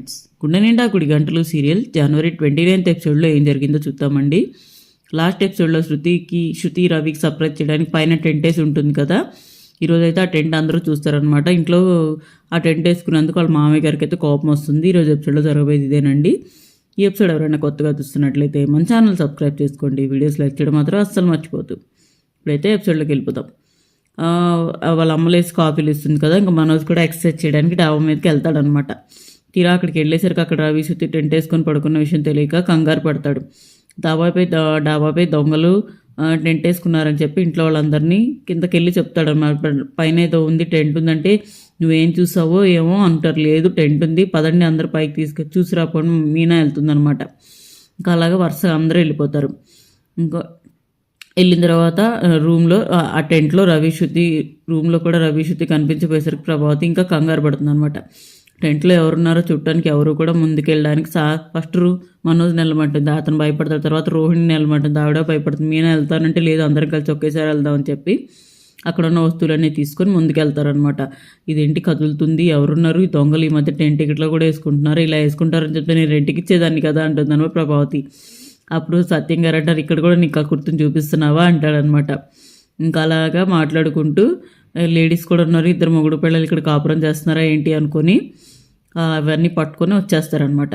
Friends గుండె నిండా కుడి గంటలు సీరియల్ జనవరి ట్వంటీ నైన్త్ ఎపిసోడ్లో ఏం జరిగిందో చూద్దామండి. లాస్ట్ ఎపిసోడ్లో శృతికి శృతి రవికి సర్ప్రైజ్ చేయడానికి పైన టెంట్ వేసి ఉంటుంది కదా? ఈరోజు అయితే ఆ టెంట్ అందరూ చూస్తారనమాట ఇంట్లో ఆ టెంట్ వేసుకున్నందుకు వాళ్ళ మామయ్య గారికి అయితే కోపం వస్తుంది. ఈరోజు ఎపిసోడ్లో జరగబోయేది ఇదేనండి. ఈ ఎపిసోడ్ ఎవరైనా కొత్తగా చూస్తున్నట్లయితే మన ఛానల్ సబ్స్క్రైబ్ చేసుకోండి. వీడియోస్ లైక్ చేయడం మాత్రం అస్సలు మర్చిపోద్దు ఇప్పుడైతే ఎపిసోడ్లోకి వెళ్ళిపోతాం వాళ్ళ అమ్మలేసి కాఫీలు ఇస్తుంది కదా? ఇంకా మనోజ్ కూడా ఎక్సర్సైజ్ చేయడానికి డాబా మీదకి వెళ్తాడనమాట తీరా అక్కడికి వెళ్ళేసరికి అక్కడ రవి సుత్తి టెంట్ వేసుకొని పడుకున్న విషయం తెలియక కంగారు పడతాడు. డాబాపై డాబాపై దొంగలు టెంట్ వేసుకున్నారని చెప్పి ఇంట్లో వాళ్ళందరినీ కిందకి వెళ్ళి చెప్తాడు అన్నమాట పైన ఏదో ఉంది టెంట్ ఉందంటే నువ్వేం చూసావో ఏమో అంటారు. లేదు టెంట్ ఉంది. పదండి అందరు పైకి తీసుకు చూసి రాకపోవడం మీనా వెళ్తుందనమాట ఇంకా అలాగా వరుసగా అందరూ వెళ్ళిపోతారు. ఇంకా వెళ్ళిన తర్వాత రూమ్లో ఆ, ఆ టెంట్లో రవి శృతి రూమ్లో కూడా రవి శృతి కనిపించబోయేసరికి ప్రభావతి ఇంకా కంగారు పడుతుంది అనమాట టెంట్లో ఎవరున్నారో చుట్టానికి ఎవరు కూడా ముందుకెళ్ళడానికి సా ఫస్ట్ మనోజ్ నిలబడుతుంది. అతను భయపడతాడు. తర్వాత రోహిణి నిలబడుతుంది. ఆవిడ భయపడుతుంది. మీనా వెళ్తానంటే లేదు. అందరం కలిసి ఒకేసారి వెళ్దామని చెప్పి అక్కడ ఉన్న వస్తువులన్నీ తీసుకొని ముందుకెళ్తారనమాట ఇదేంటి కదులుతుంది? ఎవరున్నారు? ఈ దొంగలు ఈ మధ్య టెంట్ టికెట్లో కూడా వేసుకుంటున్నారు. ఇలా వేసుకుంటారని చెప్తే నేను రెంట్కి ఇచ్చేదాన్ని కదా అంటుంది అనమాట ప్రభావతి. అప్పుడు సత్యం గారు అంటారు ఇక్కడ కూడా నీకు ఆ కుర్తుని చూపిస్తున్నావా? అంటాడనమాట ఇంకా అలాగా మాట్లాడుకుంటూ లేడీస్ కూడా ఉన్నారు ఇద్దరు మొగుడు పిల్లలు ఇక్కడ కాపురం చేస్తున్నారా ఏంటి అనుకొని అవన్నీ పట్టుకొని వచ్చేస్తారనమాట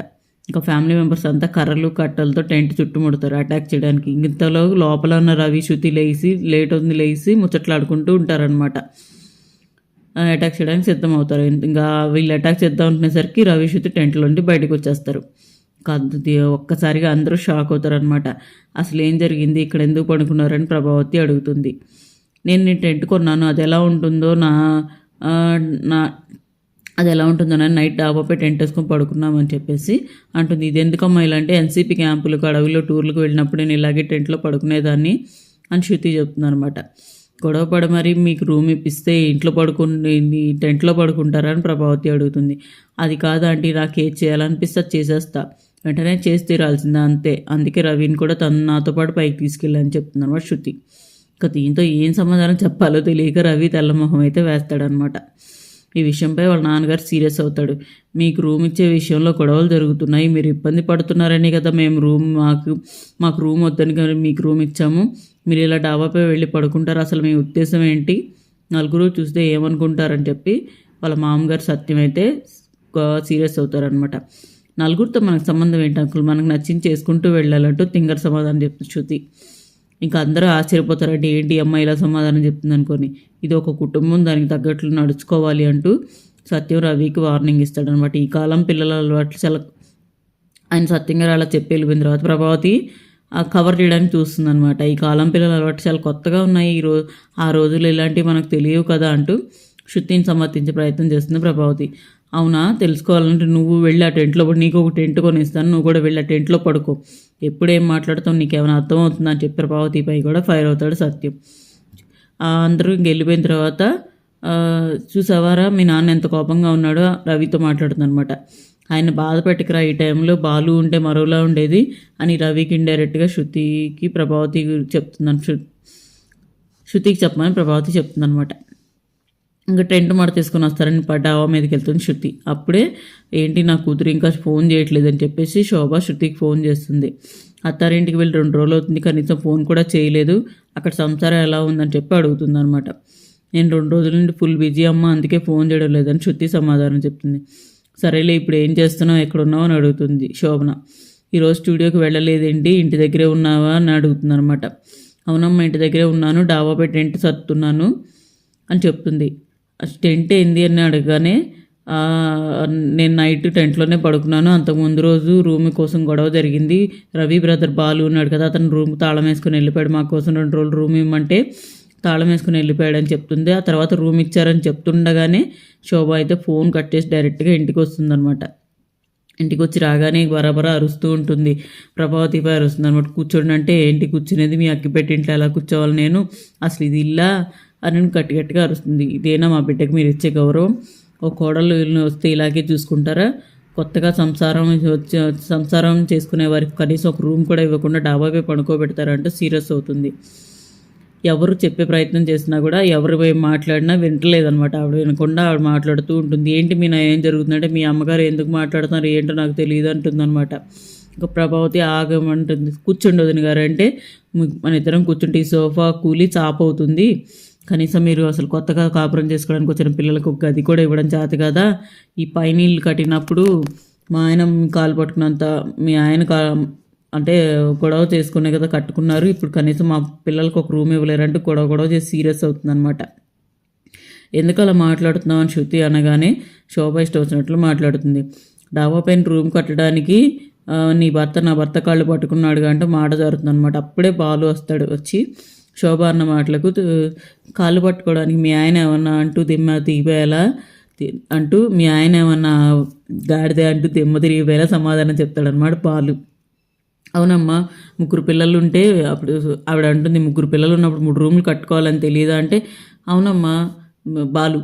ఇంకా ఫ్యామిలీ మెంబర్స్ అంతా కర్రలు కట్టలతో టెంట్ చుట్టుముడతారు అటాక్ చేయడానికి. ఇంతలో లోపల ఉన్న రవి శృతి లేచి లేట్ ఉంది లేచి ముచ్చట్లాడుకుంటూ ఉంటారనమాట అటాక్ చేయడానికి సిద్ధం అవుతారు ఇంకా వీళ్ళు అటాక్ చేద్దాం అనుకునేసరికి రవి శృతి టెంట్లో నుండి బయటకు వచ్చేస్తారు. ఒక్కసారిగా అందరూ షాక్ అవుతారు అనమాట అసలు ఏం జరిగింది? ఇక్కడ ఎందుకు పడుకున్నారని ప్రభావతి అడుగుతుంది. నేను నీ టెంట్ కొన్నాను. అది ఎలా ఉంటుందో నా నా అది ఎలా ఉంటుందో నేను నైట్ డాబాపై టెంట్ వేసుకొని పడుకున్నామని చెప్పేసి అంటుంది. ఇది ఎందుకమ్మా ఇలాంటి ఎన్సీపీ క్యాంపులకు అడవిలో టూర్లకు వెళ్ళినప్పుడు నేను ఇలాగే టెంట్లో పడుకునేదాన్ని అని శృతి చెప్తుంది అనమాట గొడవ పడ మరి మీకు రూమ్ ఇప్పిస్తే ఇంట్లో పడుకుని టెంట్లో పడుకుంటారా అని ప్రభావతి అడుగుతుంది. అది కాదు ఆంటీ నాకు ఏది చేయాలనిపిస్తే అది చేసేస్తా. వెంటనే చేసి తీరాల్సిందే అంతే. అందుకే రవిని కూడా తను నాతో పాటు పైకి తీసుకెళ్ళని చెప్తుంది అనమాట శృతి. ఇక దీంతో ఏం సమాధానం చెప్పాలో తెలియక రవి తెల్లమొహం అయితే వేస్తాడనమాట ఈ విషయంపై వాళ్ళ నాన్నగారు సీరియస్ అవుతాడు. మీకు రూమ్ ఇచ్చే విషయంలో గొడవలు జరుగుతున్నాయి మీరు ఇబ్బంది పడుతున్నారని కదా మేము రూమ్ మాకు మాకు రూమ్ వద్దని మీకు రూమ్ ఇచ్చాము. మీరు ఇలా డాబాపై వెళ్ళి పడుకుంటారు. అసలు మీ ఉద్దేశం ఏంటి? నలుగురు చూస్తే ఏమనుకుంటారని చెప్పి వాళ్ళ మామగారు సత్యం అయితే సీరియస్ అవుతారనమాట నలుగురితో మనకు సంబంధం ఏంటి అంకుల్? మనకు నచ్చింది చేసుకుంటూ వెళ్ళాలంటూ తింగర్ సమాధానం చెప్తుంది శృతి. ఇంకా అందరూ ఆశ్చర్యపోతారంటే ఏంటి అమ్మాయి ఇలా సమాధానం చెప్తుంది అనుకొని. ఇది ఒక కుటుంబం దానికి తగ్గట్లు నడుచుకోవాలి అంటూ సత్యం రవికి వార్నింగ్ ఇస్తాడనమాట. ఈ కాలం పిల్లల అలవాట్లు చాలా ఆయన సత్యంగా అలా చెప్పి వెళ్ళిపోయిన తర్వాత ప్రభావతి ఆ కవర్ చేయడానికి చూస్తుంది అనమాట ఈ కాలం పిల్లల అలవాటు చాలా కొత్తగా ఉన్నాయి ఈ రోజు ఆ రోజులు ఇలాంటివి మనకు తెలియవు కదా అంటూ శృతిని సమర్థించే ప్రయత్నం చేస్తుంది ప్రభావతి. అవునా? తెలుసుకోవాలంటే నువ్వు వెళ్ళి ఆ టెంట్లో నీకు ఒక టెంట్ కొనిస్తాను. నువ్వు కూడా వెళ్ళి ఆ టెంట్లో పడుకో. ఎప్పుడేం మాట్లాడతావు? నీకేమైనా అర్థం అని చెప్పి ప్రభావతిపై కూడా ఫైర్ అవుతాడు సత్యం. అందరూ ఇంక వెళ్ళిపోయిన తర్వాత చూసావారా? మీ నాన్న ఎంత కోపంగా ఉన్నాడో రవితో మాట్లాడుతుందనమాట ఆయన బాధ పెట్టకరా ఈ టైంలో? బాలు ఉంటే మరోలా ఉండేది అని రవికి ఇండైరెక్ట్గా శృతికి ప్రభావతి చెప్తున్నాను శృతికి చెప్పమని ప్రభావతి చెప్తుందనమాట ఇంకా టెంట్ మాట తీసుకొని వస్తారని ప- మీదకి వెళ్తుంది శృతి. అప్పుడే ఏంటి నా కూతురు ఇంకా ఫోన్ చేయట్లేదు అని చెప్పేసి శోభ శృతికి ఫోన్ చేస్తుంది. అత్తారింటికి వెళ్ళి రెండు రోజులు అవుతుంది కనీసం ఫోన్ కూడా చేయలేదు. అక్కడ సంసారం ఎలా ఉందని చెప్పి అడుగుతుంది అనమాట నేను రెండు రోజుల నుండి ఫుల్ బిజీ అమ్మ అందుకే ఫోన్ చేయడం లేదని శృతి సమాధానం చెప్తుంది. సరేలే ఇప్పుడు ఏం చేస్తున్నావు ఎక్కడున్నావు అని అడుగుతుంది శోభన. ఈరోజు స్టూడియోకి వెళ్ళలేదేంటి? ఇంటి దగ్గరే ఉన్నావా అని అడుగుతుంది అనమాట అవునమ్మా ఇంటి దగ్గరే ఉన్నాను డాబాపై టెంట్ సర్దుతున్నాను అని చెప్తుంది. టెంట్ ఏంది అని అడగగానే నేను నైట్ టెంట్లోనే పడుకున్నాను. అంతకుముందు రోజు రూమ్ కోసం గొడవ జరిగింది. రవి బ్రదర్ బాలు ఉన్నాడు కదా అతను రూమ్ తాళం వేసుకుని వెళ్ళిపోయాడు. మా కోసం రెండు రోజులు రూమ్ ఇవ్వమంటే తాళం వేసుకుని వెళ్ళిపోయాడు అని చెప్తుంది. ఆ తర్వాత రూమ్ ఇచ్చారని చెప్తుండగానే శోభ అయితే ఫోన్ కట్ చేసి డైరెక్ట్గా ఇంటికి వస్తుందన్నమాట. ఇంటికి వచ్చి రాగానే బరాబరా అరుస్తూ ఉంటుంది. ప్రభావతిపై అరుస్తుంది అనమాట కూర్చోండి అంటే ఏంటి? కూర్చునేది మీ అక్కి పెట్టి ఇంట్లో ఎలా కూర్చోవాలి నేను? అసలు ఇది ఇల్లా? అని గట్టి గట్టిగా అరుస్తుంది. ఇదేనా మా బిడ్డకి మీరు ఇచ్చే గౌరవం? ఓ కోడలు వస్తే ఇలాగే చూసుకుంటారా? కొత్తగా సంసారం వచ్చే సంసారం చేసుకునే వారికి కనీసం ఒక రూమ్ కూడా ఇవ్వకుండా డాబాపై పడుకోబెడతారంటే సీరియస్ అవుతుంది. ఎవరు చెప్పే ప్రయత్నం చేసినా కూడా ఎవరు పోయి మాట్లాడినా వింటలేదనమాట ఆవిడ వినకుండా ఆవిడ మాట్లాడుతూ ఉంటుంది. ఏంటి మీ నా ఏం జరుగుతుందంటే మీ అమ్మగారు ఎందుకు మాట్లాడుతున్నారు? ఏంటో నాకు తెలియదు అంటుందన్నమాట. ఇంకా ప్రభావతి ఆగమంటుంది కూర్చుండదు గారు అంటే మన ఇద్దరం కూర్చుంటే ఈ సోఫా కూలి చాప్ అవుతుంది కనీసం మీరు అసలు కొత్తగా కాపురం చేసుకోవడానికి వచ్చిన పిల్లలకు ఒక గది కూడా ఇవ్వడం చేత కదా? ఈ పైనీళ్ళు కట్టినప్పుడు మా ఆయన కాలు పట్టుకున్నంత మీ ఆయన కా అంటే గొడవ చేసుకునే కదా కట్టుకున్నారు. ఇప్పుడు కనీసం మా పిల్లలకు ఒక రూమ్ ఇవ్వలేరంటే గొడవ గొడవ చేసి సీరియస్ అవుతుందన్నమాట. ఎందుకు అలా మాట్లాడుతున్నావు అని శృతి అనగానే శోభ ఇష్టం వచ్చినట్లు మాట్లాడుతుంది. డాబా పైన రూమ్ కట్టడానికి నీ భర్త నా భర్త కాళ్ళు పట్టుకున్నాడు అంటే మాట జరుగుతుంది అనమాట అప్పుడే బాలు వస్తాడు వచ్చి శోభ అన్న మాటలకు కాళ్ళు పట్టుకోవడానికి మీ ఆయన ఏమన్నా అంటూ దిమ్మ తీపేలా తి- అంటూ మీ ఆయన ఏమన్నా గాడిదే అంటూ దిమ్మ తిరిగిపోయేలా సమాధానం చెప్తాడనమాట పాలు. అవునమ్మా ముగ్గురు పిల్లలు ఉంటే అప్పుడు ఆవిడ అంటుంది ముగ్గురు పిల్లలు ఉన్నప్పుడు మూడు రూములు కట్టుకోవాలని తెలియదా అంటే అవునమ్మా బాలు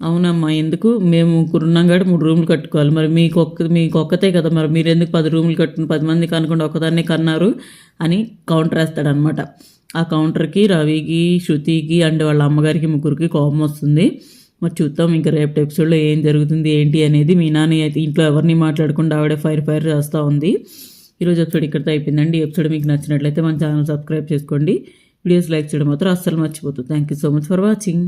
అవునమ్మా ఎందుకు? మేము ముగ్గురున్నాం కాబట్టి మూడు రూములు కట్టుకోవాలి. మరి మీకు ఒక్క మీకు ఒక్కతే కదా మరి. మీరు ఎందుకు పది రూములు కట్టుకుని పది మంది కనుకుండా ఒక్కదాన్నే కన్నారు అని కౌంటర్ వేస్తాడనమాట ఆ కౌంటర్కి రవికి శృతికి అండ్ వాళ్ళ అమ్మగారికి ముగ్గురికి కోపం వస్తుంది. మరి చూద్దాం ఇంకా రేపటి ఎపిసోడ్లో ఏం జరుగుతుంది ఏంటి అనేది. మీ నాన్న అయితే ఇంట్లో ఎవరిని మాట్లాడకుండా ఆవిడే ఫైర్ ఫైర్ చేస్తూ ఉంది. ఈరోజు ఎపిసోడ్ ఇక్కడితో అయిపోయిందండి. ఎపిసోడ్ మీకు నచ్చినట్లయితే మన ఛానల్ సబ్స్క్రైబ్ చేసుకోండి. వీడియోస్ లైక్ చేయడం మాత్రం అస్సలు మర్చిపోతుంది thank you so much for watching